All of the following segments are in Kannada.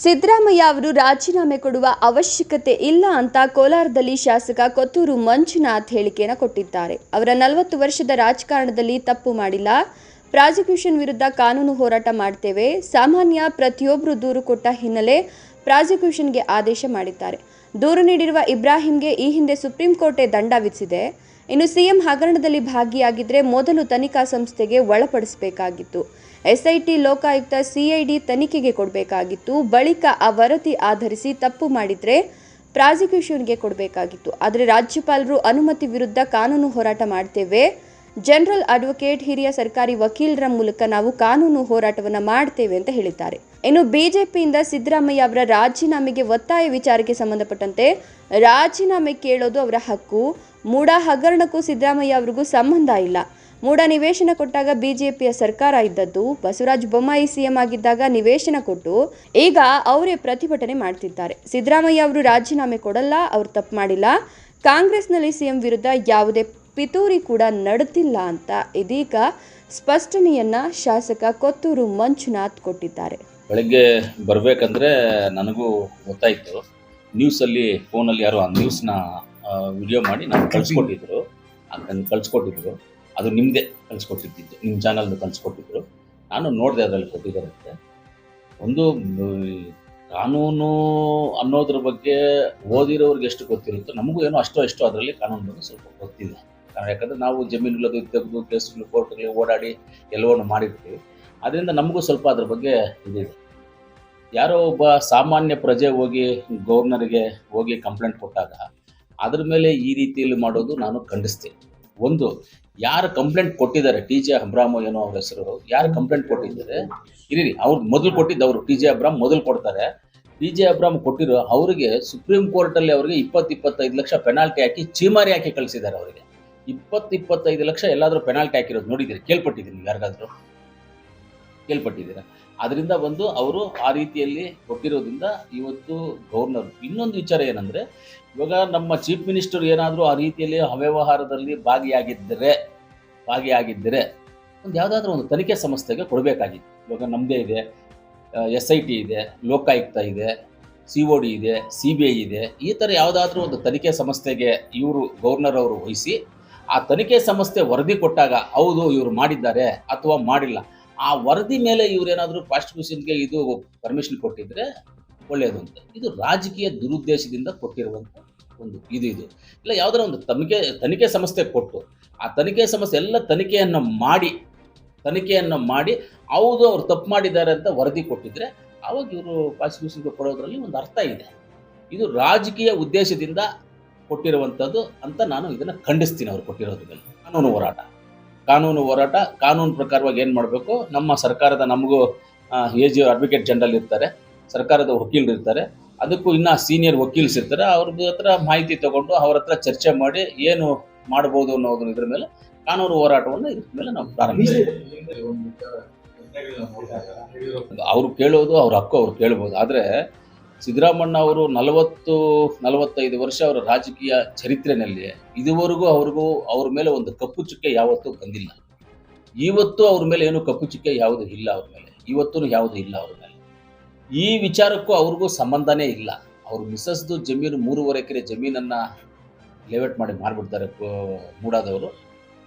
ಸಿದ್ದರಾಮಯ್ಯ ಅವರು ರಾಜೀನಾಮೆ ಕೊಡುವ ಅವಶ್ಯಕತೆ ಇಲ್ಲ ಅಂತ ಕೋಲಾರದಲ್ಲಿ ಶಾಸಕ ಕೊತ್ತೂರು ಮಂಜುನಾಥ್ ಹೇಳಿಕೆಯನ್ನು ಕೊಟ್ಟಿದ್ದಾರೆ. ಅವರ ನಲವತ್ತು ವರ್ಷದ ರಾಜಕಾರಣದಲ್ಲಿ ತಪ್ಪು ಮಾಡಿಲ್ಲ. ಪ್ರಾಸಿಕ್ಯೂಷನ್ ವಿರುದ್ಧ ಕಾನೂನು ಹೋರಾಟ ಮಾಡ್ತೇವೆ. ಸಾಮಾನ್ಯ ಪ್ರತಿಯೊಬ್ಬರು ದೂರು ಕೊಟ್ಟ ಹಿನ್ನೆಲೆ ಪ್ರಾಸಿಕ್ಯೂಷನ್ಗೆ ಆದೇಶ ಮಾಡಿದ್ದಾರೆ. ದೂರು ನೀಡಿರುವ ಇಬ್ರಾಹಿಂಗೆ ಈ ಹಿಂದೆ ಸುಪ್ರೀಂ ಕೋರ್ಟೆ ದಂಡ ವಿಧಿಸಿದೆ. ಇನ್ನು ಸಿಎಂ ಹಗರಣದಲ್ಲಿ ಭಾಗಿಯಾಗಿದ್ರೆ ಮೊದಲು ತನಿಖಾ ಸಂಸ್ಥೆಗೆ ಒಳಪಡಿಸಬೇಕಾಗಿತ್ತು. ಎಸ್ಐಟಿ ಲೋಕಾಯುಕ್ತ ಸಿಐಡಿ ತನಿಖೆಗೆ ಕೊಡಬೇಕಾಗಿತ್ತು. ಬಳಿಕ ಆ ವರದಿ ಆಧರಿಸಿ ತಪ್ಪು ಮಾಡಿದರೆ ಪ್ರಾಸಿಕ್ಯೂಷನ್ಗೆ ಕೊಡಬೇಕಾಗಿತ್ತು. ಆದರೆ ರಾಜ್ಯಪಾಲರು ಅನುಮತಿ ವಿರುದ್ಧ ಕಾನೂನು ಹೋರಾಟ ಮಾಡ್ತೇವೆ. ಜನರಲ್ ಅಡ್ವೊಕೇಟ್ ಹಿರಿಯ ಸರ್ಕಾರಿ ವಕೀಲರ ಮೂಲಕ ನಾವು ಕಾನೂನು ಹೋರಾಟವನ್ನು ಮಾಡ್ತೇವೆ ಅಂತ ಹೇಳಿದ್ದಾರೆ. ಇನ್ನು ಬಿಜೆಪಿಯಿಂದ ಸಿದ್ದರಾಮಯ್ಯ ಅವರ ರಾಜೀನಾಮೆಗೆ ಒತ್ತಾಯ ವಿಚಾರಕ್ಕೆ ಸಂಬಂಧಪಟ್ಟಂತೆ ರಾಜೀನಾಮೆ ಕೇಳೋದು ಅವರ ಹಕ್ಕು. ಮೂಡ ಹಗರಣಕ್ಕೂ ಸಿದ್ದರಾಮಯ್ಯ ಅವರಿಗೂ ಸಂಬಂಧ ಇಲ್ಲ. ಮೂಡ ನಿವೇಶನ ಕೊಟ್ಟಾಗ ಬಿಜೆಪಿಯ ಸರ್ಕಾರ ಇದ್ದದ್ದು, ಬಸವರಾಜ ಬೊಮ್ಮಾಯಿ ಸಿಎಂ ಆಗಿದ್ದಾಗ ನಿವೇಶನ ಕೊಟ್ಟು ಈಗ ಅವರೇ ಪ್ರತಿಭಟನೆ ಮಾಡ್ತಿದ್ದಾರೆ. ಸಿದ್ದರಾಮಯ್ಯ ಅವರು ರಾಜೀನಾಮೆ ಕೊಡಲ್ಲ, ಅವರು ತಪ್ಪು ಮಾಡಿಲ್ಲ. ಕಾಂಗ್ರೆಸ್ನಲ್ಲಿ ಸಿಎಂ ವಿರುದ್ಧ ಯಾವುದೇ ಪಿತೂರಿ ಕೂಡ ನಡೆದಿಲ್ಲ ಅಂತ ಇದೀಗ ಸ್ಪಷ್ಟನೆಯನ್ನ ಶಾಸಕ ಕೊತ್ತೂರು ಮಂಜುನಾಥ್ ಕೊಟ್ಟಿದ್ದಾರೆ. ಬೆಳಗ್ಗೆ ಬರಬೇಕಂದ್ರೆ ನನಗೂ ಗೊತ್ತಾಯಿತು. ನ್ಯೂಸಲ್ಲಿ, ಫೋನಲ್ಲಿ ಯಾರೋ ಆ ನ್ಯೂಸ್ನ ವಿಡಿಯೋ ಮಾಡಿ ನಾನು ಕಳಿಸ್ಕೊಟ್ಟಿದ್ರು. ಅದನ್ನು ಅದು ನಿಮ್ಮದೇ ಕಳಿಸ್ಕೊಟ್ಟಿದ್ದು ನಿಮ್ಮ ಚಾನಲ್ದು ಕಲಿಸ್ಕೊಟ್ಟಿದ್ರು ನಾನು ನೋಡಿದೆ ಅದರಲ್ಲಿ ಕೊಟ್ಟಿದ್ದಾರಂತೆ. ಒಂದು ಕಾನೂನು ಅನ್ನೋದ್ರ ಬಗ್ಗೆ ಓದಿರೋರ್ಗೆ ಎಷ್ಟು ಗೊತ್ತಿರುತ್ತೋ, ನಮಗೂ ಏನೋ ಅಷ್ಟೋ ಎಷ್ಟೋ ಅದರಲ್ಲಿ ಕಾನೂನು ಬಗ್ಗೆ ಸ್ವಲ್ಪ ಗೊತ್ತಿದೆ ಕಾರಣ ಯಾಕಂದರೆ ನಾವು ಜಮೀನುಗಳು ತೆಗೆದು, ಕೇಸುಗಳು, ಕೋರ್ಟ್ಗಳಿಗೆ ಓಡಾಡಿ ಎಲ್ಲವನ್ನು ಮಾಡಿರ್ತೀವಿ. ಅದರಿಂದ ನಮಗೂ ಸ್ವಲ್ಪ ಅದ್ರ ಬಗ್ಗೆ ಇದಿದೆ. ಯಾರೋ ಒಬ್ಬ ಸಾಮಾನ್ಯ ಪ್ರಜೆ ಹೋಗಿ ಗವರ್ನರ್ಗೆ ಹೋಗಿ ಕಂಪ್ಲೇಂಟ್ ಕೊಟ್ಟಾಗ, ಅದ್ರ ಮೇಲೆ ಈ ರೀತಿಯಲ್ಲಿ ಮಾಡೋದು ನಾನು ಖಂಡಿಸ್ತೀನಿ. ಒಂದು ಯಾರು ಕಂಪ್ಲೇಂಟ್ ಕೊಟ್ಟಿದ್ದಾರೆ ಟಿ ಜೆ ಅಬ್ರಾಮ್ ಏನೋ ಅವ್ರ ಹೆಸರು, ಯಾರು ಕಂಪ್ಲೇಂಟ್ ಕೊಟ್ಟಿದ್ದಾರೆ? ಇರಿ ಅವ್ರು ಮೊದಲು ಕೊಟ್ಟಿದ್ದು ಅವರು ಟಿ ಜೆ ಅಬ್ರಾಮ್ ಮೊದಲು ಕೊಡ್ತಾರೆ. ಟಿ ಜೆ ಅಬ್ರಾಮ್ ಕೊಟ್ಟಿರೋ ಅವರಿಗೆ ಸುಪ್ರೀಂ ಕೋರ್ಟಲ್ಲಿ ಅವರಿಗೆ ಇಪ್ಪತ್ತು ಇಪ್ಪತ್ತೈದು ಲಕ್ಷ ಪೆನಾಲ್ಟಿ ಹಾಕಿ ಚೀಮಾರಿ ಹಾಕಿ ಕಳಿಸಿದ್ದಾರೆ ಅವರಿಗೆ. ಇಪ್ಪತ್ತು ಇಪ್ಪತ್ತೈದು ಲಕ್ಷ ಎಲ್ಲಾದರೂ ಪೆನಾಲ್ಟಿ ಹಾಕಿರೋದು ನೋಡಿದ್ದೀರಿ ಕೇಳ್ಪಟ್ಟಿದ್ದೀನಿ ಯಾರಿಗಾದರೂ? ಕೇಳ್ಪಟ್ಟಿದ್ದೀರಾ? ಅದರಿಂದ ಬಂದು ಅವರು ಆ ರೀತಿಯಲ್ಲಿ ಕೊಟ್ಟಿರೋದ್ರಿಂದ ಇವತ್ತು ಗವರ್ನರ್ ಇನ್ನೊಂದು ವಿಚಾರ ಏನಂದರೆ, ಇವಾಗ ನಮ್ಮ ಚೀಫ್ ಮಿನಿಸ್ಟರ್ ಏನಾದರೂ ಆ ರೀತಿಯಲ್ಲಿ ಅವ್ಯವಹಾರದಲ್ಲಿ ಭಾಗಿಯಾಗಿದ್ದರೆ ಭಾಗಿಯಾಗಿದ್ದರೆ ಒಂದು ಯಾವುದಾದ್ರೂ ಒಂದು ತನಿಖೆ ಸಂಸ್ಥೆಗೆ ಕೊಡಬೇಕಾಗಿತ್ತು. ಇವಾಗ ನಮ್ಮದೇ ಇದೆ ಎಸ್ ಐ ಟಿ ಇದೆ, ಲೋಕಾಯುಕ್ತ ಇದೆ, ಸಿ ಒ ಡಿ ಇದೆ, ಸಿ ಬಿ ಐ ಇದೆ, ಈ ಥರ ಯಾವುದಾದ್ರೂ ಒಂದು ತನಿಖೆ ಸಂಸ್ಥೆಗೆ ಇವರು ಗವರ್ನರ್ ಅವರು ವಹಿಸಿ ಆ ತನಿಖೆ ಸಂಸ್ಥೆ ವರದಿ ಕೊಟ್ಟಾಗ ಹೌದು ಇವರು ಮಾಡಿದ್ದಾರೆ ಅಥವಾ ಮಾಡಿಲ್ಲ. ಆ ವರದಿ ಮೇಲೆ ಇವರೇನಾದರೂ ಪ್ರಾಸಿಕ್ಯೂಷನ್ಗೆ ಇದು ಪರ್ಮಿಷನ್ ಕೊಟ್ಟಿದ್ರೆ ಒಳ್ಳೆಯದು ಅಂತ. ಇದು ರಾಜಕೀಯ ದುರುದ್ದೇಶದಿಂದ ಕೊಟ್ಟಿರುವಂಥ ಒಂದು ಇದು ಇದು. ಇಲ್ಲ, ಯಾವುದರ ಒಂದು ತನಿಖೆ ತನಿಖೆ ಸಂಸ್ಥೆ ಕೊಟ್ಟು ಆ ತನಿಖೆ ಸಂಸ್ಥೆ ಎಲ್ಲ ತನಿಖೆಯನ್ನು ಮಾಡಿ ತನಿಖೆಯನ್ನು ಮಾಡಿ ಹೌದು ಅವ್ರು ತಪ್ಪು ಮಾಡಿದ್ದಾರೆ ಅಂತ ವರದಿ ಕೊಟ್ಟಿದ್ರೆ ಅವಾಗ ಇವರು ಪ್ರಾಸಿಕ್ಯೂಷನ್ಗೆ ಕೊಡೋದ್ರಲ್ಲಿ ಒಂದು ಅರ್ಥ ಇದೆ. ಇದು ರಾಜಕೀಯ ಉದ್ದೇಶದಿಂದ ಕೊಟ್ಟಿರುವಂಥದ್ದು ಅಂತ ನಾನು ಇದನ್ನು ಖಂಡಿಸ್ತೀನಿ ಅವ್ರು ಕೊಟ್ಟಿರೋದ್ರಲ್ಲಿ. ಕಾನೂನು ಹೋರಾಟ. ಕಾನೂನು ಹೋರಾಟ ಕಾನೂನು ಪ್ರಕಾರವಾಗಿ ಏನು ಮಾಡಬೇಕು? ನಮ್ಮ ಸರ್ಕಾರದ ನಮಗೂ ಎ ಜಿ ಅಡ್ವೊಕೇಟ್ ಜನರಲ್ ಇರ್ತಾರೆ ಸರ್ಕಾರದ ವಕೀಲರು ಇರ್ತಾರೆ ಅದಕ್ಕೂ ಇನ್ನು ಸೀನಿಯರ್ ವಕೀಲ್ಸ್ ಇರ್ತಾರೆ ಅವ್ರದ್ದು ಹತ್ರ ಮಾಹಿತಿ ತಗೊಂಡು ಅವ್ರ ಹತ್ರ ಚರ್ಚೆ ಮಾಡಿ ಏನು ಮಾಡ್ಬೋದು ಅನ್ನೋದ್ರ ಇದ್ರ ಮೇಲೆ ಕಾನೂನು ಹೋರಾಟವನ್ನು ಇದ್ರ ಮೇಲೆ ನಾವು ಪ್ರಾರಂಭಿಸ್ತೀವಿ ಅವರು ಕೇಳೋದು ಅವ್ರ ಹಕ್ಕು ಅವ್ರು ಕೇಳ್ಬೋದು ಆದರೆ ಸಿದ್ದರಾಮಣ್ಣ ಅವರು ನಲವತ್ತು, ನಲವತ್ತೈದು ವರ್ಷ ಅವರ ರಾಜಕೀಯ ಚರಿತ್ರೆಯಲ್ಲಿ ಇದುವರೆಗೂ ಅವ್ರಿಗೂ ಅವ್ರ ಮೇಲೆ ಒಂದು ಕಪ್ಪು ಚುಕ್ಕೆ ಯಾವತ್ತೂ ಬಂದಿಲ್ಲ. ಇವತ್ತು ಅವ್ರ ಮೇಲೆ ಏನು ಕಪ್ಪು ಚುಕ್ಕೆ ಯಾವುದು ಇಲ್ಲ ಅವ್ರ ಮೇಲೆ. ಇವತ್ತೂ ಯಾವುದು ಇಲ್ಲ ಅವ್ರ ಮೇಲೆ. ಈ ವಿಚಾರಕ್ಕೂ ಅವ್ರಿಗೂ ಸಂಬಂಧನೇ ಇಲ್ಲ. ಅವ್ರ ಮಿಸಸ್ದು ಜಮೀನು ಮೂರುವರೆ ಎಕರೆ ಜಮೀನನ್ನು ಲೇಔಟ್ ಮಾಡಿ ಮಾರ್ಬಿಡ್ತಾರೆ ಮೂಡಾದವರು.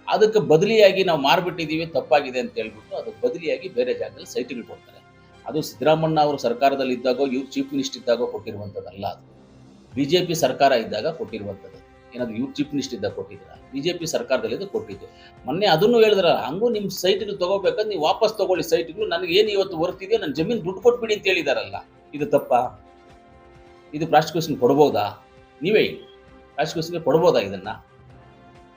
ಅದಕ್ಕೆ ಬದಲಿಯಾಗಿ ನಾವು ಮಾರ್ಬಿಟ್ಟಿದ್ದೀವಿ, ತಪ್ಪಾಗಿದೆ ಅಂತ ಹೇಳ್ಬಿಟ್ಟು ಅದಕ್ಕೆ ಬದಲಿಯಾಗಿ ಬೇರೆ ಜಾಗದಲ್ಲಿ ಸೈಟ್ಗಳು ಕೊಡ್ತಾರೆ. ಅದು ಸಿದ್ದರಾಮಣ್ಣ ಅವರು ಸರ್ಕಾರದಲ್ಲಿ ಇದ್ದಾಗೋ ಇವ್ರು ಚೀಫ್ ಮಿನಿಸ್ಟರ್ ಇದ್ದಾಗೋ ಕೊಟ್ಟಿರುವಂಥದ್ದಲ್ಲ ಅದು. ಬಿ ಜೆ ಪಿ ಸರ್ಕಾರ ಇದ್ದಾಗ ಕೊಟ್ಟಿರುವಂಥದ್ದು. ಏನಾದ್ರು ಇವ್ರು ಚೀಫ್ ಮಿನಿಸ್ಟರ್ ಇದ್ದಾಗ ಕೊಟ್ಟಿದ್ದೀರಾ? ಬಿ ಜೆ ಪಿ ಸರ್ಕಾರದಲ್ಲಿ ಇದು ಕೊಟ್ಟಿದ್ದು. ಮೊನ್ನೆ ಅದನ್ನು ಹೇಳಿದ್ರ, ಹಂಗೂ ನಿಮ್ಮ ಸೈಟಿಗೆ ತಗೋಬೇಕಂದ್ರೆ ನೀವು ವಾಪಸ್ ತಗೊಳ್ಳಿ ಸೈಟ್ಗಳು ನನಗೆ ಏನು ಇವತ್ತು ವರ್ತಿದೆಯೋ ನನ್ನ ಜಮೀನು ದುಡ್ಡು ಕೊಟ್ಬಿಡಿ ಅಂತ ಹೇಳಿದಾರಲ್ಲ. ಇದು ತಪ್ಪಾ? ಇದು ಪ್ರಾಸಿಕ್ಯೂಷನ್ ಕೊಡ್ಬೋದಾ? ನೀವೇ ಪ್ರಾಸಿಕ್ಯೂಷನ್ಗೆ ಕೊಡ್ಬೋದಾ ಇದನ್ನ?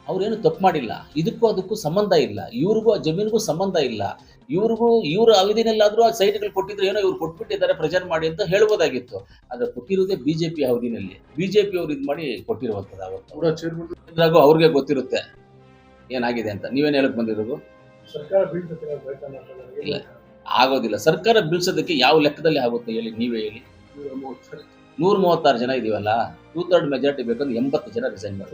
ಅವ್ರೇನು ತಪ್ಪು ಮಾಡಿಲ್ಲ. ಇದಕ್ಕೂ ಅದಕ್ಕೂ ಸಂಬಂಧ ಇಲ್ಲ. ಇವ್ರಿಗೂ ಆ ಜಮೀನಿಗೂ ಸಂಬಂಧ ಇಲ್ಲ. ಇವ್ರಿಗೂ ಇವ್ರ ಅವಧಿನಲ್ಲಾದರೂ ಆ ಸೈಟ್ಗಳು ಕೊಟ್ಟಿದ್ರು ಏನೋ ಇವ್ರು ಕೊಟ್ಬಿಟ್ಟಿದ್ದಾರೆ ಪ್ರೆಸೆಂಟ್ ಮಾಡಿ ಅಂತ ಹೇಳ್ಬೋದಾಗಿತ್ತು. ಆದ್ರೆ ಕೊಟ್ಟಿರೋದೇ ಬಿಜೆಪಿ ಅವಧಿನಲ್ಲಿ. ಬಿಜೆಪಿ ಅವ್ರು ಇದು ಮಾಡಿ ಕೊಟ್ಟಿರುವಂಥದ್ದು ಅವತ್ತು. ಅವ್ರಿಗೆ ಗೊತ್ತಿರುತ್ತೆ ಏನಾಗಿದೆ ಅಂತ. ನೀವೇನು ಹೇಳಕ್ ಬಂದಿರೋದು. ಇಲ್ಲ. ಆಗೋದಿಲ್ಲ. ಸರ್ಕಾರ ಬೀಳ್ಸೋದಕ್ಕೆ ಯಾವ ಲೆಕ್ಕದಲ್ಲಿ ಆಗುತ್ತೆ ಹೇಳಿ ನೀವೇ ಹೇಳಿ. ನೂರ ಮೂವತ್ತಾರು ಜನ ಇದೀವಲ್ಲ ಟೂ ತರ್ಡ್ ಮೆಜಾರಿಟಿ ಬೇಕಂದ್ರೆ ಎಂಬತ್ತು ಜನ ರಿಸೈನ್ ಮಾಡಿ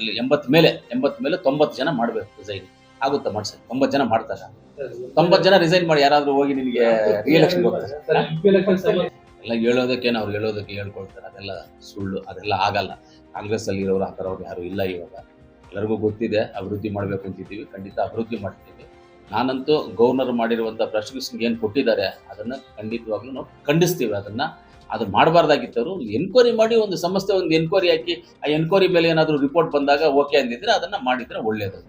ಇಲ್ಲಿ ಎಂಬತ್ತು ಮೇಲೆ ಎಂಬತ್ತು ಮೇಲೆ ತೊಂಬತ್ತು ಜನ ಮಾಡಬೇಕು ರಿಸೈನ್ ಆಗುತ್ತೆ ಮಾಡ್ಸಿ ತೊಂಬತ್ತು ಜನ ಮಾಡ್ತಾರ. ತೊಂಬತ್ತು ಜನ ರಿಸೈನ್ ಮಾಡಿ ಯಾರಾದರೂ ಹೋಗಿ ನಿಮಗೆ ರಿಎಲೆಕ್ಷನ್ ಹೋಗ್ತಾರೆ ಎಲ್ಲ ಹೇಳೋದಕ್ಕೇನು ಅವ್ರು ಹೇಳೋದಕ್ಕೆ ಹೇಳ್ಕೊಳ್ತಾರೆ. ಅದೆಲ್ಲ ಸುಳ್ಳು ಅದೆಲ್ಲ ಆಗಲ್ಲ. ಕಾಂಗ್ರೆಸ್ಸಲ್ಲಿ ಇರೋರು ಆ ಥರವ್ರು ಯಾರು ಇಲ್ಲ ಇವಾಗ. ಎಲ್ಲರಿಗೂ ಗೊತ್ತಿದೆ ಅಭಿವೃದ್ಧಿ ಮಾಡಬೇಕು ಅಂತಿದ್ದೀವಿ ಖಂಡಿತ ಅಭಿವೃದ್ಧಿ ಮಾಡ್ತೀವಿ. ನಾನಂತೂ ಗವರ್ನರ್ ಮಾಡಿರುವಂಥ ಪ್ರಶ್ನೆ ಏನು ಕೊಟ್ಟಿದ್ದಾರೆ ಅದನ್ನು ಖಂಡಿತವಾಗ್ಲೂ ನಾವು ಖಂಡಿಸ್ತೀವಿ. ಅದನ್ನು ಅದು ಮಾಡಬಾರ್ದಾಗಿತ್ತವರು ಎನ್ಕ್ವೈರಿ ಮಾಡಿ ಒಂದು ಸಂಸ್ಥೆ ಒಂದು ಎನ್ಕ್ವೈರಿ ಹಾಕಿ ಆ ಎನ್ಕ್ವೈರಿ ಮೇಲೆ ಏನಾದರೂ ರಿಪೋರ್ಟ್ ಬಂದಾಗ ಓಕೆ ಅಂದಿದ್ರೆ ಅದನ್ನು ಮಾಡಿದರೆ ಒಳ್ಳೆಯದು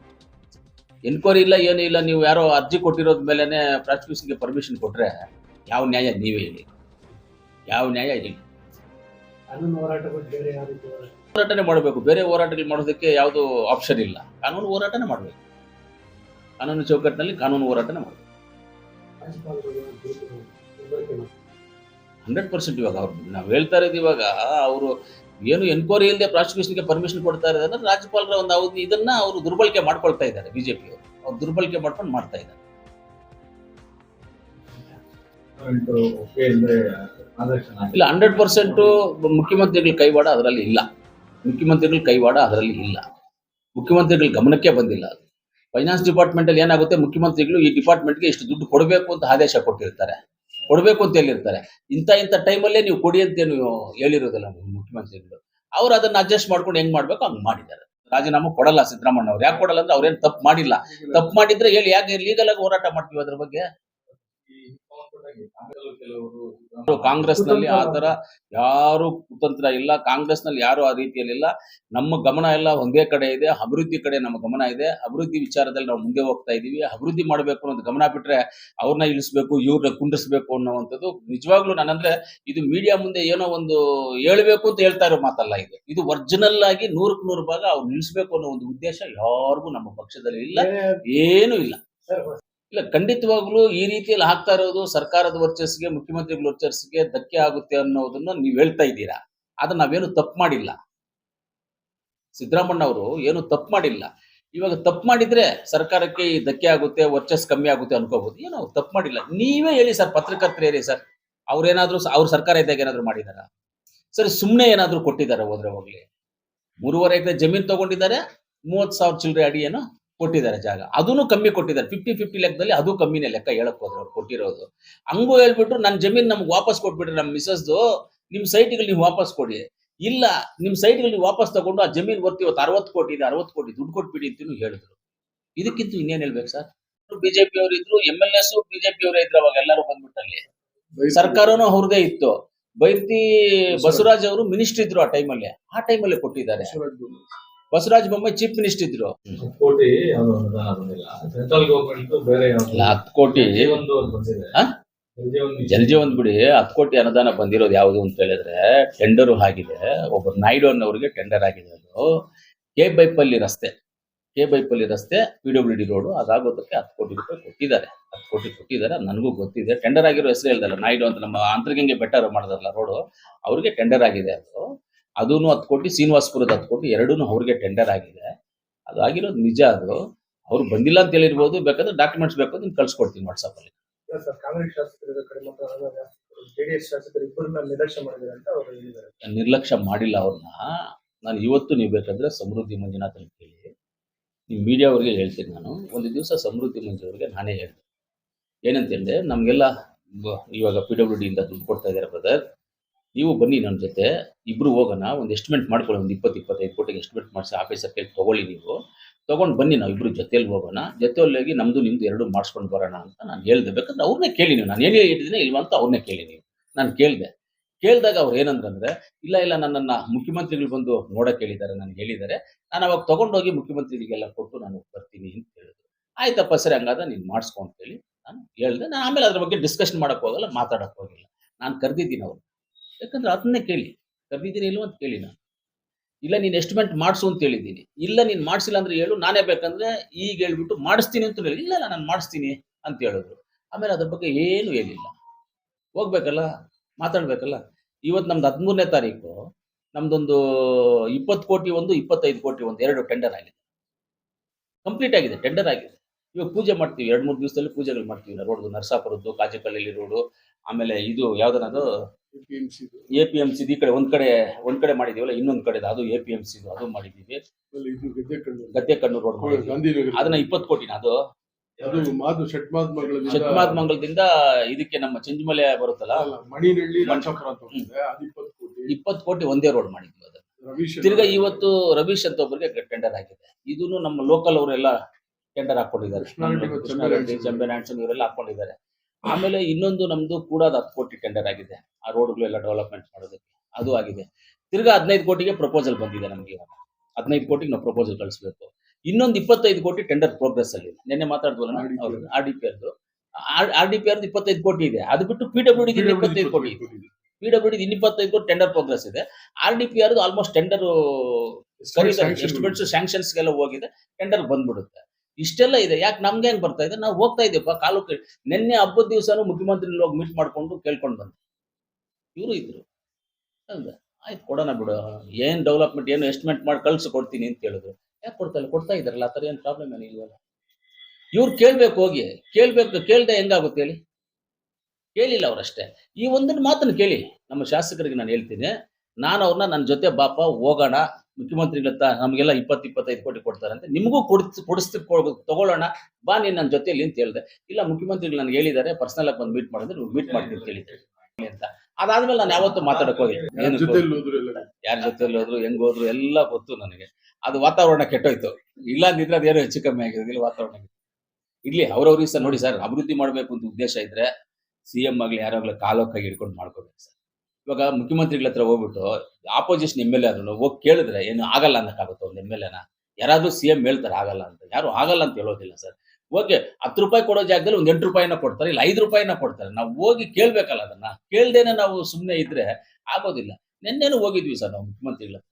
ಎನ್ಕ್ವೈರಿ ಇಲ್ಲ ಏನೂ ಇಲ್ಲ ನೀವು ಯಾರೋ ಅರ್ಜಿ ಕೊಟ್ಟಿರೋದ ಮೇಲೇ ಪ್ರಾಸಿಕ್ಯೂಷನ್ಗೆ ಪರ್ಮಿಷನ್ ಕೊಟ್ಟರೆ ಯಾವ ನ್ಯಾಯ ನೀವೇ ಹೇಳಿ. ಯಾವ ನ್ಯಾಯ ಹೇಳಿ. ಹೋರಾಟನೆ ಮಾಡಬೇಕು. ಬೇರೆ ಹೋರಾಟಗಳು ಮಾಡೋದಕ್ಕೆ ಯಾವುದು ಆಪ್ಷನ್ ಇಲ್ಲ. ಕಾನೂನು ಹೋರಾಟನೇ ಮಾಡಬೇಕು. ಕಾನೂನು ಚೌಕಟ್ಟಿನಲ್ಲಿ ಕಾನೂನು ಹೋರಾಟನೇ ಮಾಡಬೇಕು. ಹಂಡ್ರೆಡ್ ಪರ್ಸೆಂಟ್ ಇವಾಗ ಅವ್ರು ನಾವು ಹೇಳ್ತಾ ಇರೋದು ಇವಾಗ ಅವರು ಏನು ಎನ್ಕ್ವೈರಿ ಇಲ್ಲದೆ ಪ್ರಾಸಿಕ್ಯೂಷನ್ಗೆ ಪರ್ಮಿಷನ್ ಕೊಡ್ತಾ ಇದ್ದಾರೆ ಅಂದ್ರೆ ರಾಜ್ಯಪಾಲರ ಒಂದು ಅವಧಿ. ಇದನ್ನ ಅವರು ದುರ್ಬಳಕೆ ಮಾಡ್ಕೊಳ್ತಾ ಇದ್ದಾರೆ ಬಿಜೆಪಿ ಅವರು. ಅವ್ರು ದುರ್ಬಳಕೆ ಮಾಡ್ಕೊಂಡು ಮಾಡ್ತಾ ಇದ್ದಾರೆ. ಇಲ್ಲ ಹಂಡ್ರೆಡ್ ಪರ್ಸೆಂಟ್ ಮುಖ್ಯಮಂತ್ರಿಗಳ ಕೈವಾಡ ಅದರಲ್ಲಿ ಇಲ್ಲ. ಮುಖ್ಯಮಂತ್ರಿಗಳ ಕೈವಾಡ ಅದರಲ್ಲಿ ಇಲ್ಲ. ಮುಖ್ಯಮಂತ್ರಿಗಳ ಗಮನಕ್ಕೆ ಬಂದಿಲ್ಲ ಅದು. ಫೈನಾನ್ಸ್ ಡಿಪಾರ್ಟ್ಮೆಂಟ್ ಅಲ್ಲಿ ಏನಾಗುತ್ತೆ ಮುಖ್ಯಮಂತ್ರಿಗಳು ಈ ಡಿಪಾರ್ಟ್ಮೆಂಟ್ಗೆ ಇಷ್ಟು ದುಡ್ಡು ಕೊಡಬೇಕು ಅಂತ ಆದೇಶ ಕೊಟ್ಟಿರ್ತಾರೆ. ಕೊಡಬೇಕು ಅಂತ ಹೇಳಿರ್ತಾರೆ. ಇಂಥ ಇಂಥ ಟೈಮಲ್ಲೇ ನೀವು ಕೊಡಿ ಅಂತ ಏನು ಹೇಳಿರೋದಿಲ್ಲ ಮುಖ್ಯಮಂತ್ರಿಗಳು. ಅವ್ರು ಅದನ್ನ ಅಡ್ಜಸ್ಟ್ ಮಾಡ್ಕೊಂಡು ಹೆಂಗ್ ಮಾಡ್ಬೇಕು ಹಂಗ್ ಮಾಡಿದ್ದಾರೆ. ರಾಜೀನಾಮೆ ಕೊಡಲ್ಲ ಸಿದ್ದರಾಮಣ್ಣ ಅವ್ರು. ಯಾಕೆ ಕೊಡಲ್ಲ ಅಂದ್ರೆ ಅವ್ರೇನು ತಪ್ಪು ಮಾಡಿಲ್ಲ. ತಪ್ಪು ಮಾಡಿದ್ರೆ ಹೇಳಿ ಯಾಕೆ ಲೀಗಲ್ ಆಗಿ ಹೋರಾಟ ಮಾಡ್ತೀವಿ ಅದ್ರ ಬಗ್ಗೆ? ಕಾಂಗ್ರೆಸ್ನಲ್ಲಿ ಆ ತರ ಯಾರು ಕುತಂತ್ರ ಇಲ್ಲ. ಕಾಂಗ್ರೆಸ್ನಲ್ಲಿ ಯಾರು ಆ ರೀತಿಯಲ್ಲಿ ಇಲ್ಲ ನಮ್ಮ ಗಮನ ಎಲ್ಲ ಒಂದೇ ಕಡೆ ಇದೆ. ಅಭಿವೃದ್ಧಿ ಕಡೆ ನಮ್ಮ ಗಮನ ಇದೆ. ಅಭಿವೃದ್ಧಿ ವಿಚಾರದಲ್ಲಿ ನಾವು ಮುಂದೆ ಹೋಗ್ತಾ ಇದೀವಿ ಅಭಿವೃದ್ಧಿ ಮಾಡಬೇಕು ಅನ್ನೋದು ಗಮನ ಬಿಟ್ರೆ ಅವ್ರನ್ನ ಇಳಿಸ್ಬೇಕು ಇವ್ರನ್ನ ಕುಂಡಿಸ್ಬೇಕು ಅನ್ನೋವಂಥದ್ದು ನಿಜವಾಗ್ಲೂ ನಾನಂದ್ರೆ ಇದು ಮೀಡಿಯಾ ಮುಂದೆ ಏನೋ ಒಂದು ಹೇಳ್ಬೇಕು ಅಂತ ಹೇಳ್ತಾ ಇರೋ ಮಾತಲ್ಲ ಇದು. ಇದು ಒರಿಜಿನಲ್ ಆಗಿ ನೂರಕ್ಕೆ ನೂರು ಭಾಗ ಅವ್ರು ನಿಲ್ಲಿಸ್ಬೇಕು ಅನ್ನೋ ಒಂದು ಉದ್ದೇಶ ಯಾರಿಗೂ ನಮ್ಮ ಪಕ್ಷದಲ್ಲಿ ಇಲ್ಲ. ಏನೂ ಇಲ್ಲ. ಇಲ್ಲ, ಖಂಡಿತವಾಗ್ಲೂ ಈ ರೀತಿಯಲ್ಲಿ ಹಾಕ್ತಾ ಇರೋದು ಸರ್ಕಾರದ ವರ್ಚಸ್ಸಿಗೆ, ಮುಖ್ಯಮಂತ್ರಿಗಳ ವರ್ಚಸ್ಸಿಗೆ ಧಕ್ಕೆ ಆಗುತ್ತೆ ಅನ್ನೋದನ್ನ ನೀವು ಹೇಳ್ತಾ ಇದ್ದೀರಾ? ಆದ್ರೆ ನಾವೇನು ತಪ್ಪು ಮಾಡಿಲ್ಲ. ಸಿದ್ದರಾಮಣ್ಣ ಅವರು ಏನು ತಪ್ಪು ಮಾಡಿಲ್ಲ. ಇವಾಗ ತಪ್ಪು ಮಾಡಿದ್ರೆ ಸರ್ಕಾರಕ್ಕೆ ಈ ಧಕ್ಕೆ ಆಗುತ್ತೆ, ವರ್ಚಸ್ ಕಮ್ಮಿ ಆಗುತ್ತೆ ಅನ್ಕೋಬಹುದು ಏನು ತಪ್ಪು ಮಾಡಿಲ್ಲ. ನೀವೇ ಹೇಳಿ ಸರ್, ಪತ್ರಕರ್ತರು ಹೇಳಿ ಸರ್, ಅವ್ರೇನಾದ್ರೂ ಅವ್ರ ಸರ್ಕಾರ ಇದ್ದಾಗ ಏನಾದ್ರು ಮಾಡಿದಾರ? ಸರ್ ಸುಮ್ಮನೆ ಏನಾದ್ರು ಕೊಟ್ಟಿದ್ದಾರೆ ಹೋದ್ರೆ ಹೋಗ್ಲಿ? ಮೂರುವರೆ ಎಕರೆ ಜಮೀನು ತಗೊಂಡಿದ್ದಾರೆ, ಮೂವತ್ತು ಸಾವಿರ ಚಿಲ್ಲರೆ ಅಡಿ ಏನೋ ಕೊಟ್ಟಿದ್ದಾರೆ ಜಾಗ. ಅದನ್ನು ಕಮ್ಮಿ ಕೊಟ್ಟಿದ್ದಾರೆ. ಫಿಫ್ಟಿ ಫಿಫ್ಟಿ ಲೆಕ್ಕದಲ್ಲಿ ಅದು ಕಮ್ಮಿನೇ ಲೆಕ್ಕ ಹೇಳಕ್ ಹೋದ್ರು ಅವ್ರು ಕೊಟ್ಟಿರೋದು. ಹಂಗೂ ಹೇಳ್ಬಿಟ್ರು ನನ್ನ ಜಮೀನ್ ನಮ್ಗೆ ವಾಪಸ್ ಕೊಟ್ಬಿಟ್ರೆ ನಮ್ಮ ಮಿಸಸ್ದು ನಿಮ್ಮ ಸೈಟ್ಗಳು ನೀವು ವಾಪಸ್ ಕೊಡಿ. ಇಲ್ಲ ನಿಮ್ಮ ಸೈಟ್ಗಳು ನೀವು ವಾಪಸ್ ತಗೊಂಡು ಆ ಜಮೀನ್ ಬರ್ತಿ ಇವತ್ತು ಅರವತ್ತು ಕೋಟಿ ಇದೆ ಅರವತ್ತು ಕೋಟಿ ದುಡ್ಡು ಕೊಟ್ಬಿಡಿ ಅಂತ ಹೇಳಿದ್ರು. ಇದಕ್ಕಿಂತ ಇನ್ನೇನ್ ಹೇಳ್ಬೇಕು ಸರ್? ಬಿಜೆಪಿ ಅವರು ಇದ್ರು ಎಂ ಎಲ್ ಎಸ್ ಬಿಜೆಪಿ ಅವರೇ ಇದ್ರು ಅವಾಗ ಎಲ್ಲರೂ ಬಂದ್ಬಿಟ್ಟಲ್ಲಿ. ಸರ್ಕಾರನೂ ಅವ್ರದೇ ಇತ್ತು. ಬೈತಿ ಬಸವರಾಜ್. ಅವರು ಮಿನಿಸ್ಟರ್ ಇದ್ರು ಆ ಟೈಮಲ್ಲಿ. ಆ ಟೈಮಲ್ಲಿ ಕೊಟ್ಟಿದ್ದಾರೆ. ಬಸವರಾಜ ಬೊಮ್ಮಾಯಿ ಚೀಫ್ ಮಿನಿಸ್ಟರ್ ಇದ್ರು. ಕೋಟಿ ಸೆಂಟ್ರಲ್ ಗೌರ್ಮೆಂಟ್ ಬೇರೆ ಹತ್ತು ಕೋಟಿ. ಒಂದು ಬಂದಿದೆ. ಹಾ? ಜಲಜೀವನ್ ಬಿಡಿ. ಹತ್ತು ಕೋಟಿ ಅನುದಾನ ಬಂದಿರೋದು ಯಾವುದು ಅಂತ ಹೇಳಿದ್ರೆ ಟೆಂಡರ್ ಆಗಿದೆ. ಒಬ್ಬ ನಾಯ್ಡು ಅನ್ನೋರಿಗೆ ಟೆಂಡರ್ ಆಗಿದೆ ಅದು. ಕೆ ಬೈಪಲ್ಲಿ ರಸ್ತೆ. ಕೆ ಬೈಪಲ್ಲಿ ರಸ್ತೆ ಪಿ ಡಬ್ಲ್ಯೂ ಡಿ ರೋಡು ಅದಾಗೋದಕ್ಕೆ ಹತ್ತು ಕೋಟಿ ರೂಪಾಯಿ ಕೊಟ್ಟಿದ್ದಾರೆ. ಹತ್ತು ಕೋಟಿ ಕೊಟ್ಟಿದ್ದಾರೆ ನನಗೂ ಗೊತ್ತಿದೆ. ಟೆಂಡರ್ ಆಗಿರೋ ಹೆಸರು ಹೇಳ್ದಲ್ಲ ನಾಯ್ಡು ಅಂತ ನಮ್ಮ ಅಂತರ್ಗಂಗೆ ಬೆಟ್ಟರ್ ಮಾಡಿದಾರಲ್ಲ ರೋಡು ಅವ್ರಿಗೆ ಟೆಂಡರ್ ಆಗಿದೆ ಅದು. ಅದೂ ಹತ್ತು ಕೋಟಿ ಶ್ರೀನಿವಾಸಪುರದ ಹತ್ತು ಕೋಟಿ ಎರಡೂ ಅವ್ರಿಗೆ ಟೆಂಡರ್ ಆಗಿದೆ. ಅದು ಆಗಿರೋದು ನಿಜ ಅದು. ಅವ್ರು ಬಂದಿಲ್ಲ ಅಂತ ಹೇಳಿರ್ಬೋದು ಬೇಕಾದ್ರೆ ಡಾಕ್ಯುಮೆಂಟ್ಸ್ ಬೇಕು ನಿಮ್ಗೆ ಕಳ್ಸಿಕೊಡ್ತೀನಿ ವಾಟ್ಸಪ್ಪಲ್ಲಿ ನಿರ್ಲಕ್ಷ್ಯ ಮಾಡಿದ್ದಾರೆ ಅಂತ ಅವರು ಹೇಳಿದ್ದಾರೆ. ನಿರ್ಲಕ್ಷ್ಯ ಮಾಡಿಲ್ಲ ಅವ್ರನ್ನ. ನಾನು ಇವತ್ತು ನೀವು ಬೇಕಾದ್ರೆ ಸಮೃದ್ಧಿ ಮಂಜುನಾಥನ್ ಕೇಳಿ ನಿಮ್ಮ ಮೀಡಿಯಾ ಅವ್ರಿಗೆ ಹೇಳ್ತೀನಿ ನಾನು. ಒಂದು ದಿವಸ ಸಮೃದ್ಧಿ ಮಂಜು ಅವ್ರಿಗೆ ನಾನೇ ಹೇಳ್ತೀನಿ. ಏನಂತ ಹೇಳಿದೆ ನಮಗೆಲ್ಲ ಇವಾಗ ಪಿ ಡಬ್ಲ್ಯೂ ಡಿಯಿಂದ ದುಡ್ಡು ಕೊಡ್ತಾ ಇದ್ದಾರೆ ಬ್ರದರ್ ನೀವು ಬನ್ನಿ ನನ್ನ ಜೊತೆ ಇಬ್ಬರು ಹೋಗೋಣ, ಒಂದು ಎಸ್ಟಿಮೇಟ್ ಮಾಡ್ಕೊಳ್ಳಿ, ಒಂದು ಇಪ್ಪತ್ತು, ಇಪ್ಪತ್ತೈದು ಕೋಟಿಗೆ ಎಸ್ಟಿಮೇಟ್ ಮಾಡಿಸಿ ಆಫೀಸರ್ ಕೈಲಿ ತೊಗೊಳ್ಳಿ ನೀವು. ತೊಗೊಂಡು ಬನ್ನಿ ನಾವು ಇಬ್ಬರು ಜೊತೆಯಲ್ಲಿ ಹೋಗೋಣ. ಜೊತೆಯಲ್ಲಿ ಹೋಗಿ ನಮ್ಮದು ನಿಮ್ಮದು ಎರಡು ಮಾಡಿಸ್ಕೊಂಡು ಬರೋಣ ಅಂತ ನಾನು ಹೇಳ್ದೆ. ಬೇಕಂದ್ರೆ ಅವ್ರನ್ನೇ ಕೇಳಿ ನೀವು. ನಾನು ಏನೇ ಹೇಳಿದ್ದೀನಿ ಇಲ್ವಾ ಅಂತ ಅವ್ರನ್ನೇ ಕೇಳಿ ನೀವು. ನಾನು ಕೇಳಿದೆ. ಕೇಳಿದಾಗ ಅವ್ರು ಏನಂದ್ರೆ ಇಲ್ಲ ಇಲ್ಲ, ನನ್ನನ್ನ ಮುಖ್ಯಮಂತ್ರಿಗಳು ಬಂದು ನೋಡಕ್ಕೆ ಹೇಳಿದ್ದಾರೆ ನನಗೆ ಹೇಳಿದ್ದಾರೆ. ನಾನು ಅವಾಗ ತೊಗೊಂಡೋಗಿ ಮುಖ್ಯಮಂತ್ರಿಗಳಿಗೆಲ್ಲ ಕೊಟ್ಟು ನಾನು ಬರ್ತೀನಿ ಅಂತ ಹೇಳಿದ್ರು. ಆಯ್ತಪ್ಪ, ಸರಿ, ಹಂಗಾದ್ರೆ ನೀನು ಮಾಡಿಸ್ಕೊ ಅಂತ ಹೇಳಿ ನಾನು ಹೇಳ್ದೆ. ನಾನು ಆಮೇಲೆ ಅದ್ರ ಬಗ್ಗೆ ಡಿಸ್ಕಷನ್ ಮಾಡೋಕ್ಕೆ ಹೋಗಲ್ಲ ಮಾತಾಡೋಕ್ಕೆ ಹೋಗಿಲ್ಲ. ನಾನು ಕರೆದಿದ್ದೀನಿ ಅವ್ರು ಯಾಕಂದ್ರೆ ಅದನ್ನೇ ಕೇಳಿ. ಕರೆದಿದ್ದೀನಿ ಇಲ್ವ ಅಂತ ಕೇಳಿ ನಾನು. ಇಲ್ಲ, ನೀನು ಎಸ್ಟಿಮೇಟ್ ಮಾಡಿಸು ಅಂತ ಹೇಳಿದ್ದೀನಿ. ಇಲ್ಲ, ನೀನು ಮಾಡಿಸಿಲ್ಲ ಅಂದ್ರೆ ಹೇಳು, ನಾನೇ ಬೇಕಂದ್ರೆ ಈಗ ಹೇಳ್ಬಿಟ್ಟು ಮಾಡಿಸ್ತೀನಿ ಅಂತ ಹೇಳಿ ಇಲ್ಲ ಇಲ್ಲ, ನಾನು ಮಾಡಿಸ್ತೀನಿ ಅಂತ ಹೇಳಿದ್ರು. ಆಮೇಲೆ ಅದ್ರ ಬಗ್ಗೆ ಏನು ಹೇಳಿಲ್ಲ. ಹೋಗ್ಬೇಕಲ್ಲ? ಮಾತಾಡ್ಬೇಕಲ್ಲ? ಇವತ್ತು ನಮ್ದು ಹದಿಮೂರನೇ ತಾರೀಕು. ನಮ್ದೊಂದು ಇಪ್ಪತ್ತು ಕೋಟಿ ಒಂದು, ಇಪ್ಪತ್ತೈದು ಕೋಟಿ ಒಂದು, ಎರಡು ಟೆಂಡರ್ ಆಗಿದೆ. ಕಂಪ್ಲೀಟ್ ಆಗಿದೆ ಟೆಂಡರ್ ಆಗಿದೆ. ಇವಾಗ ಪೂಜೆ ಮಾಡ್ತೀವಿ. ಎರಡು, ಮೂರು ದಿವಸದಲ್ಲಿ ಪೂಜೆಗಳು ಮಾಡ್ತೀವಿ. ರೋಡ್ದು, ನರಸಾಪುರದ್ದು ಕಾಜಕಳ್ಳಿ ರೋಡು ಆಮೇಲೆ ಇದು ಯಾವ್ದನದು ಎ ಪಿ ಎಂ ಸಿ ಈ ಕಡೆ ಒಂದ್ ಕಡೆ ಒಂದ್ ಕಡೆ ಮಾಡಿದೀವಲ್ಲ ಇನ್ನೊಂದ್ ಕಡೆ ಅದು ಎ ಪಿ ಎಂ ಸಿ ಅದು ಮಾಡಿದೀವಿ. ಗೆದ್ದೆ ಕಣ್ಣು ರೋಡ್ ಅದನ್ನ ಇಪ್ಪತ್ತು ಕೋಟಿನ ಅದು. ಅದು ಮಾದು ಷಟ್ಮಾದ್ ಮಂಗಲದಿಂದ ಇದಕ್ಕೆ ನಮ್ಮ ಚಂಜಮಲೆ ಬರುತ್ತಲ್ಲ? ಇಪ್ಪತ್ತು ಕೋಟಿ. ಒಂದೇ ರೋಡ್ ಮಾಡಿದ್ವಿ ಅದು. ತಿರ್ಗಾ ಇವತ್ತು ರವೀಶ್ ಅಂತ ಒಬ್ಬರಿಗೆ ಟೆಂಡರ್ ಆಗಿದೆ ಇದನ್ನು ನಮ್ಮ ಲೋಕಲ್ ಅವರೆಲ್ಲ ಟೆಂಡರ್ ಹಾಕೊಂಡಿದ್ದಾರೆ. ಚಂಬೆ ಇವರೆಲ್ಲ ಹಾಕೊಂಡಿದ್ದಾರೆ. ಆಮೇಲೆ ಇನ್ನೊಂದು ನಮ್ದು ಕೂಡ ಅದು ಹತ್ತು ಕೋಟಿ ಟೆಂಡರ್ ಆಗಿದೆ. ಆ ರೋಡ್ಗಳು ಎಲ್ಲ ಡೆವಲಪ್ಮೆಂಟ್ ಮಾಡೋದಕ್ಕೆ ಅದು ಆಗಿದೆ. ತಿರ್ಗಾ ಹದಿನೈದು ಕೋಟಿಗೆ ಪ್ರಪೋಸಲ್ ಬಂದಿದೆ ನಮ್ಗೆ ಇವಾಗ. ಹದಿನೈದು ಕೋಟಿಗೆ ನಾವು ಪ್ರಪೋಸಲ್ ಕಳಿಸ್ಬೇಕು. ಇನ್ನೊಂದು ಇಪ್ಪತ್ತೈದು ಕೋಟಿ ಟೆಂಡರ್ ಪ್ರೋಗ್ರೆಸ್ ಅಲ್ಲಿ. ನಿನ್ನೆ ಮಾತಾಡಿದ್ವಲ್ಲ. ಆರ್ ಡಿ ಪಿ ಅದು ಆರ್ ಡಿ ಪಿ ಆರ್ದು ಇಪ್ಪತ್ತೈದು ಕೋಟಿ ಇದೆ. ಅದು ಬಿಟ್ಟು ಪಿ ಡಬ್ಲ್ಯೂ ಡಿ ಇಪ್ಪತ್ತೈದು ಕೋಟಿ ಇದೆ. ಪಿ ಡಬ್ಲ್ಯೂ ಡಿ ಇಪ್ಪತ್ತೈದು ಕೋಟಿ ಟೆಂಡರ್ ಪ್ರೋಗ್ರೆಸ್ ಇದೆ. ಆರ್ ಡಿ ಪಿ ಆರ್ದು ಆಲ್ಮೋಸ್ಟ್ ಟೆಂಡರ್ ಎಸ್ಟಿಮೇಟ್ಸ್ ಸ್ಯಾಂಕ್ಷನ್ಸ್ಗೆಲ್ಲ ಹೋಗಿದೆ. ಟೆಂಡರ್ ಬಂದ್ಬಿಡುತ್ತೆ. ಇಷ್ಟೆಲ್ಲ ಇದೆ. ಯಾಕೆ ನಮ್ಗೆ ಹೆಂಗ್ ಬರ್ತಾ ಇದೆ? ನಾವು ಹೋಗ್ತಾ ಇದ್ದೀವಪ್ಪ ಕಾಲು ನಿನ್ನೆ ಹಬ್ಬದ ದಿವಸನೂ ಮುಖ್ಯಮಂತ್ರಿ ಹೋಗಿ ಮೀಟ್ ಮಾಡ್ಕೊಂಡು ಕೇಳ್ಕೊಂಡು ಬಂದೆ. ಇವರು ಇದ್ರು. ಹೌದಾ ಆಯ್ತು ಕೊಡೋಣ ಬಿಡು. ಏನು ಡೆವಲಪ್ಮೆಂಟ್ ಏನು ಎಸ್ಟಿಮೇಟ್ ಮಾಡಿ ಕಳ್ಸಿ ಕೊಡ್ತೀನಿ ಅಂತ ಹೇಳಿದ್ರು. ಯಾಕೆ ಕೊಡ್ತಾ ಇಲ್ಲ? ಕೊಡ್ತಾ ಇದ್ದಾರಲ್ಲ, ಆ ಥರ ಏನು ಪ್ರಾಬ್ಲಮ್ ಏನು ಇಲ್ವಲ್ಲ? ಇವ್ರು ಕೇಳ್ಬೇಕು ಹೋಗಿ. ಕೇಳ್ಬೇಕು, ಕೇಳ್ದೆ ಹೆಂಗಾಗುತ್ತೆ ಹೇಳಿ? ಕೇಳಿಲ್ಲ ಅವರಷ್ಟೇ ಈ ಒಂದನ್ನು ಮಾತನ್ನು ಕೇಳಿ. ನಮ್ಮ ಶಾಸಕರಿಗೆ ನಾನು ಹೇಳ್ತೀನಿ. ನಾನು ಅವ್ರನ್ನ ನನ್ನ ಜೊತೆ ಬಾಪ, ಹೋಗೋಣ. ಮುಖ್ಯಮಂತ್ರಿಗಳ ನಮಗೆಲ್ಲ ಇಪ್ಪತ್ತು ಇಪ್ಪತ್ತೈದು ಕೋಟಿ ಕೊಡ್ತಾರೆ ಅಂತ ನಿಮಗೂ ಕೊಡಿಸ್ ಕೊಡಿಸ್ತಿ ತಗೊಳ್ಳೋಣ. ಬಾ ನೀನು ನನ್ನ ಜೊತೆಲಿ ಅಂತ ಹೇಳಿದೆ. ಇಲ್ಲ ಮುಖ್ಯಮಂತ್ರಿಗಳು ನನಗೆ ಹೇಳಿದ್ದಾರೆ ಪರ್ಸನಲ್ ಆಗಿ ಬಂದು ಮೀಟ್ ಮಾಡಿದ್ರೆ ನೀವು ಮೀಟ್ ಮಾಡ್ತೀನಿ ಅಂತ ಹೇಳಿದ್ದೆ ಅಂತ. ಅದಾದ್ಮೇಲೆ ನಾನು ಯಾವತ್ತೂ ಮಾತಾಡಕ್ ಹೋಗಿಲ್ಲ. ಯಾರ ಜೊತೆಲಿ ಹೋದ್ರು ಹೆಂಗ್ ಹೋದ್ರು ಎಲ್ಲ ಗೊತ್ತು ನನಗೆ. ಅದು ವಾತಾವರಣ ಕೆಟ್ಟೋಯ್ತು. ಇಲ್ಲ ಅಂದಿದ್ರೆ ಅದೇನೋ ಹೆಚ್ಚು ಕಮ್ಮಿ ಆಗಿದೆ ಇಲ್ಲಿ ವಾತಾವರಣ ಇರ್ಲಿ ಅವ್ರವ್ರಿಗೆ ಸರ್ ನೋಡಿ ಸರ್. ಅಭಿವೃದ್ಧಿ ಮಾಡಬೇಕು ಅಂತ ಉದ್ದೇಶ ಇದ್ರೆ ಸಿ ಎಂ ಆಗ್ಲಿ ಯಾರಾಗ್ಲಿ ಕಾಲೋ ಕೈ ಹಿಡ್ಕೊಂಡು ಮಾಡ್ಕೋಬೇಕು ಸರ್. ಇವಾಗ ಮುಖ್ಯಮಂತ್ರಿಗಳ ಹತ್ರ ಹೋಗ್ಬಿಟ್ಟು ಆಪೋಸಿಷನ್ ಎಂ ಎಲ್ ಎ ಹೋಗಿ ಕೇಳಿದ್ರೆ ಏನು ಆಗಲ್ಲ ಅನ್ನಕ್ಕಾಗುತ್ತೆ ಒಂದು ಎಂ ಎಲ್ ಎನ ಯಾರಾದ್ರೂ ಸಿ ಎಂ ಹೇಳ್ತಾರೆ ಆಗಲ್ಲ ಅಂತ. ಯಾರು ಆಗಲ್ಲ ಅಂತ ಹೇಳೋದಿಲ್ಲ ಸರ್ ಓಕೆ ಹತ್ತು ರೂಪಾಯಿ ಕೊಡೋ ಜಾಗದಲ್ಲಿ ಒಂದು ಎಂಟು ರೂಪಾಯಿನ ಕೊಡ್ತಾರೆ, ಇಲ್ಲ ಐದು ರೂಪಾಯಿನ ಕೊಡ್ತಾರೆ. ನಾವು ಹೋಗಿ ಕೇಳ್ಬೇಕಲ್ಲ ಅದನ್ನ. ಕೇಳ್ದೇನೆ ನಾವು ಸುಮ್ಮನೆ ಇದ್ರೆ ಆಗೋದಿಲ್ಲ. ನಿನ್ನೆನೂ ಹೋಗಿದ್ವಿ ಸರ್ ನಾವು ಮುಖ್ಯಮಂತ್ರಿಗಳ ಹತ್ರ.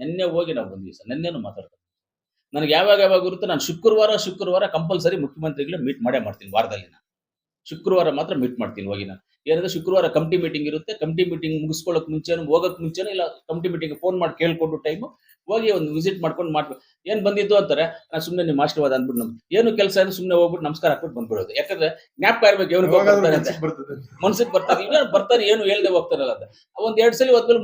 ನಿನ್ನೆ ಹೋಗಿ ನಾವು ಬಂದ್ವಿ ಸರ್ ನಿನ್ನೆನು ಮಾತಾಡ್ತೀವಿ ನನಗೆ ಯಾವಾಗ ಯಾವಾಗ ಇರುತ್ತೆ ನಾನು ಶುಕ್ರವಾರ ಶುಕ್ರವಾರ ಕಂಪಲ್ಸರಿ ಮುಖ್ಯಮಂತ್ರಿಗಳು ಮೀಟ್ ಮಾಡೇ ಮಾಡ್ತೀನಿ ವಾರದಲ್ಲಿ ಶುಕ್ರವಾರ ಮಾತ್ರ ಮೀಟ್ ಮಾಡ್ತೀನಿ ಹೋಗಿ ನಾನು. ಏನಂದ್ರೆ ಶುಕ್ರವಾರ ಕಮಿಟಿ ಮೀಟಿಂಗ್ ಇರುತ್ತೆ ಕಮಿಟಿ ಮೀಟಿಂಗ್ ಮುಗಿಸ್ಕೊಳ್ಳೋಕೆ ಮುಂಚೆನೂ ಹೋಗಕ್ಕೆ ಮುಂಚೆನೂ ಇಲ್ಲ ಕಮಿಟಿ ಮೀಟಿಂಗ್ ಫೋನ್ ಮಾಡಿ ಕೇಳ್ಕೊಂಡು ಟೈಮು ಹೋಗಿ ಒಂದು ವಿಸಿಟ್ ಮಾಡ್ಕೊಂಡು ಮಾಡ್ಬೇಕು ಏನ್ ಬಂದಿದ್ದು ಅಂತಾರೆ ನಾನು ಸುಮ್ಮನೆ ನಿಮ್ಮ ಆಶೀರ್ವಾದ ಅಂದ್ಬಿಟ್ಟು ನಮ್ಗೆ. ಏನು ಕೆಲಸ ಅಂದ್ರೆ ಸುಮ್ಮನೆ ಹೋಗ್ಬಿಟ್ಟು ನಮಸ್ಕಾರ ಹಾಕ್ಬಿಟ್ಟು ಬಂದ್ಬಿಡೋದು. ಯಾಕಂದ್ರೆ ಜ್ಞಾಪಕ ಇರ್ಬೇಕು ಬರ್ತಾರೆ ಅಂತ. ಮನ್ಸಿಗೆ ಬರ್ತಾರೆ. ಬರ್ತಾರೆ ಏನು ಹೇಳ್ದೆ ಹೋಗ್ತಾರಲ್ಲ ಅಂತ. ಒಂದ್ ಎರಡ್ ಸಲ ಹೋದ್ಮೇಲೆ